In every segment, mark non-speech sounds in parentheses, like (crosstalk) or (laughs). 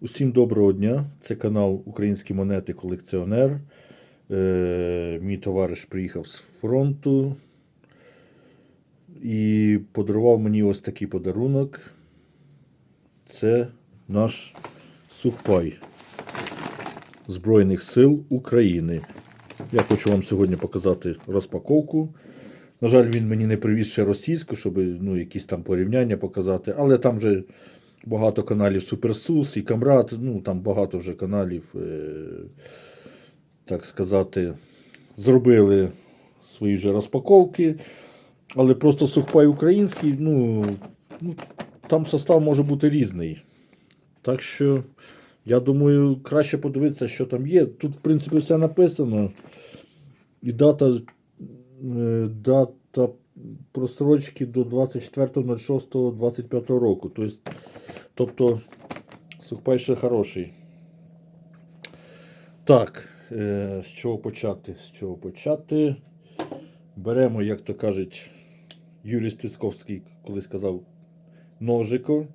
Усім доброго дня. Це канал Українські монети колекціонер. Е, мій товариш приїхав з фронту і подарував мені ось такий подарунок. Це наш сухпай Збройних сил України. Я хочу вам сьогодні показати розпаковку. На жаль, він мені не привіз ще російську, щоб ну, якісь там порівняння показати, але там вже багато каналів Суперсус і Камрад, ну там багато вже каналів, е, так сказати, зробили свої вже розпаковки. Але просто сухпай український, ну, ну там состав може бути різний. Так що, я думаю, краще подивитися, що там є. Тут, в принципі, все написано. І дата, е, дата просрочки до 24.06.25 року. Тобто, тобто сухпай ще хороший. Так, е, з чого почати? З чого почати? Беремо, як то кажуть, Юрій Стецьковський колись сказав, ножико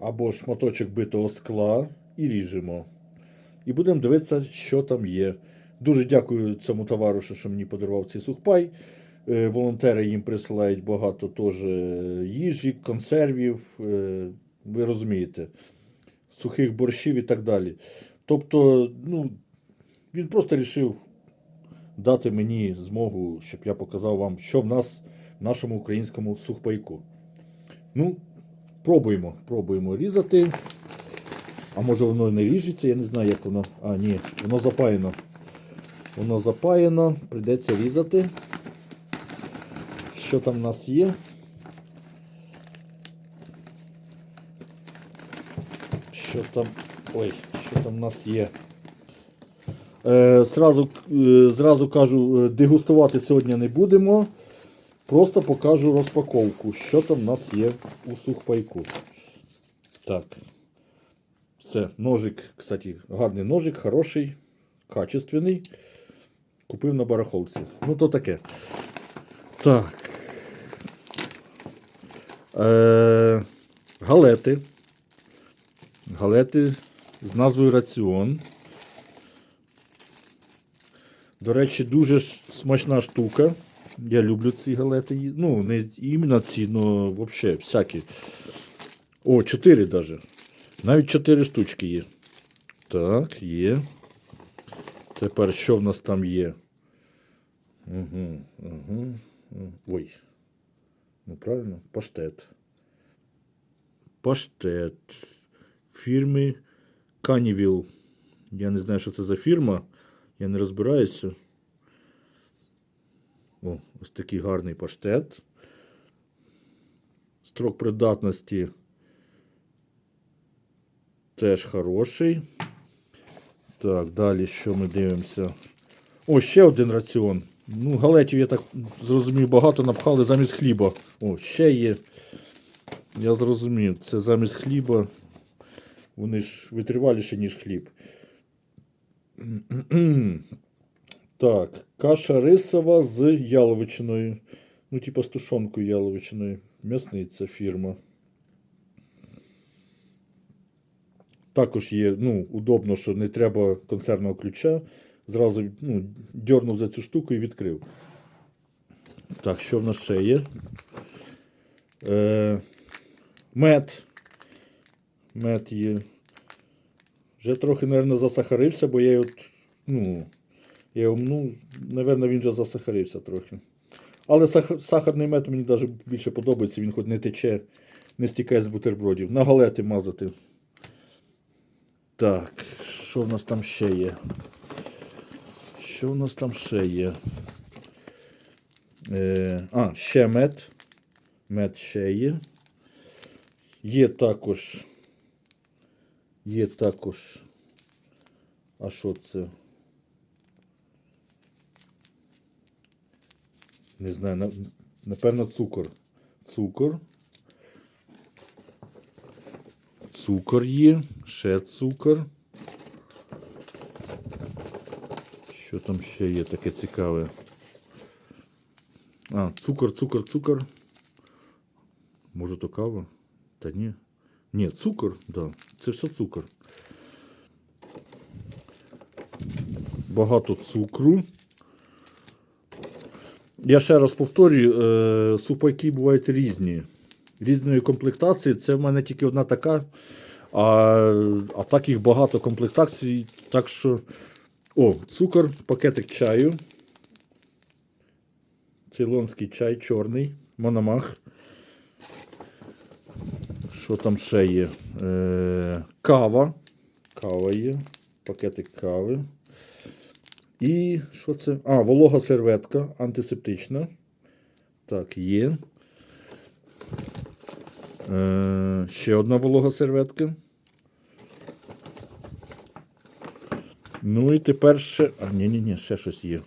або шматочок битого скла і ріжемо. І будемо дивитися, що там є. Дуже дякую цьому товаришу, що мені подарував цей сухпай. Е, Волонтери їм присилають багато теж е, їжі, консервів, е, ви розумієте, сухих борщів і так далі. Тобто, ну, він просто вирішив дати мені змогу, щоб я показав вам, що в нас в нашому українському сухпайку. Ну, пробуємо, пробуємо різати. А може воно не ріжеться, я не знаю, як воно. А, ні, воно запаяно. Воно запаяно, прийдеться різати. Що там в нас є? Що там. Ой, що там в нас є? Е, зразу, е, зразу кажу, е, дегустувати сьогодні не будемо. Просто покажу розпаковку, що там в нас є у сухпайку. Так. Це ножик, кстати, гарний ножик, хороший, качественний. Купив на барахолці. Ну, то таке. Так. Е, галети. Галети з назвою Раціон. До речі, дуже смачна штука. Я люблю ці галети. Ну, не іменно ці, але взагалі всякі. О, 4 навіть. Навіть 4 штучки є. Так, є. Тепер що в нас там є? Угу, угу. Ой. Ну, правильно, паштет. Паштет. Фірми Канівіл. Я не знаю, що це за фірма. Я не розбираюся. О, ось такий гарний паштет. Строк придатності теж хороший. Так, далі що ми дивимося? О, ще один раціон. Ну, галетів, я так зрозумів, багато напхали замість хліба. О, ще є. Я зрозумів, це замість хліба. Вони ж витриваліші, ніж хліб. (clears throat) Так, каша рисова з яловичиною. Ну, типа з тушонкою яловичиною. М'ясниця фірма. Також є, ну, удобно, що не треба консервного ключа. Зразу ну, дьорнув за цю штуку і відкрив. Так, що в нас ще є? Е, мед. Мед є. Вже трохи, мабуть, засахарився, бо я от, ну, я його, ну, напевно, він вже засахарився трохи. Але сах- сахарний мед мені навіть більше подобається, він хоч не тече, не стікає з бутербродів. На галети мазати. Так, що в нас там ще є? Що в нас там ще є? Е, а, ще мед. Мед ще є. Є також. Є також. А що це? Не знаю, напевно, цукор. Цукор. Цукор є, ще цукор. Що там ще є таке цікаве? А, цукор, цукор, цукор. Може то кава? Та ні. Ні, цукор, да. Це все цукор. Багато цукру. Я ще раз повторюю, е, супайки бувають різні. Різної комплектації. Це в мене тільки одна така. А, а так їх багато комплектацій. Так що. О, цукор, пакетик чаю. Цейлонський чай чорний, мономах. Що там ще є? Е, кава. Кава є. Пакетик кави. І що це? А, волога серветка антисептична. Так, є. Е, ще одна волога серветка. Ну і тепер ще. А, ні, ні, ні, ще щось є.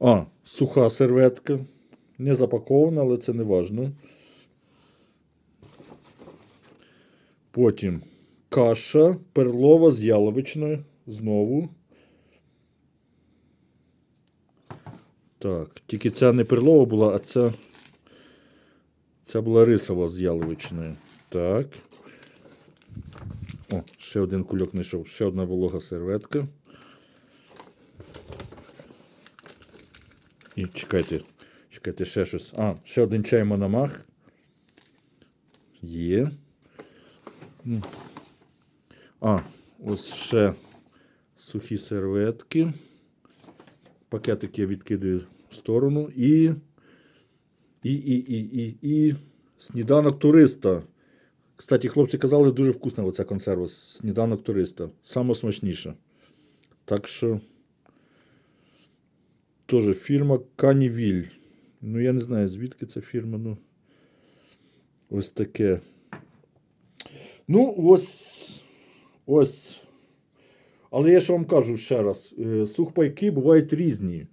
А, суха серветка. Не запакована, але це не важно. Потім каша перлова з яловичною. Знову. Так, тільки ця не перлова була, а ця. Ця була рисова з яловичною. Так. О, ще один кульок знайшов. Ще одна волога серветка. І чекайте, чекайте, ще щось. А, ще один чай Мономах. Є. А, ось ще сухі серветки. Пакетик я відкидаю в сторону. І. І, і, і, і, і. Сніданок туриста. Кстати, хлопці казали, дуже вкусна оця консерва. Сніданок туриста. Саме. Так що. Тоже фірма Канівіль. Ну, я не знаю, звідки ця фірма, ну. Ось таке. Ну, ось. Ось. Але я ж вам кажу ще раз: е, сухпайки бувають різні.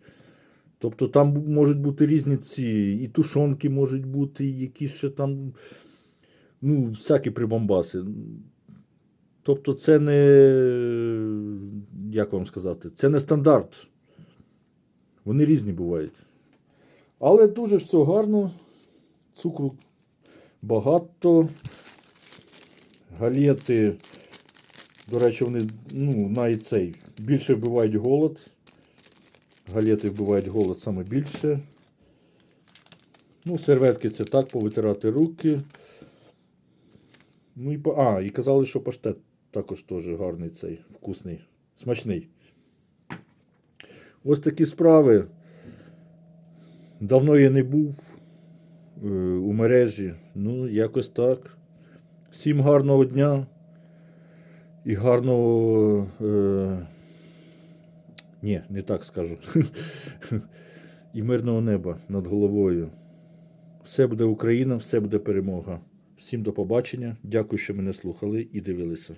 Тобто там можуть бути різні ці, і тушонки можуть бути, і якісь ще там. Ну, всякі прибамбаси. Тобто, це не. Як вам сказати? Це не стандарт. Вони різні бувають. Але дуже все гарно. Цукру багато. Галети, до речі, вони ну, навіть цей більше вбивають голод. Галети вбивають голод саме більше. Ну, серветки це так, повитирати руки. Ну і по- А, і казали, що паштет також теж гарний цей, вкусний, смачний. Ось такі справи. Давно я не був е, у мережі. Ну, якось так. Всім гарного дня і гарного. Е, ні, не так скажу. (laughs) і мирного неба над головою. Все буде Україна, все буде перемога. Всім до побачення. Дякую, що мене слухали і дивилися.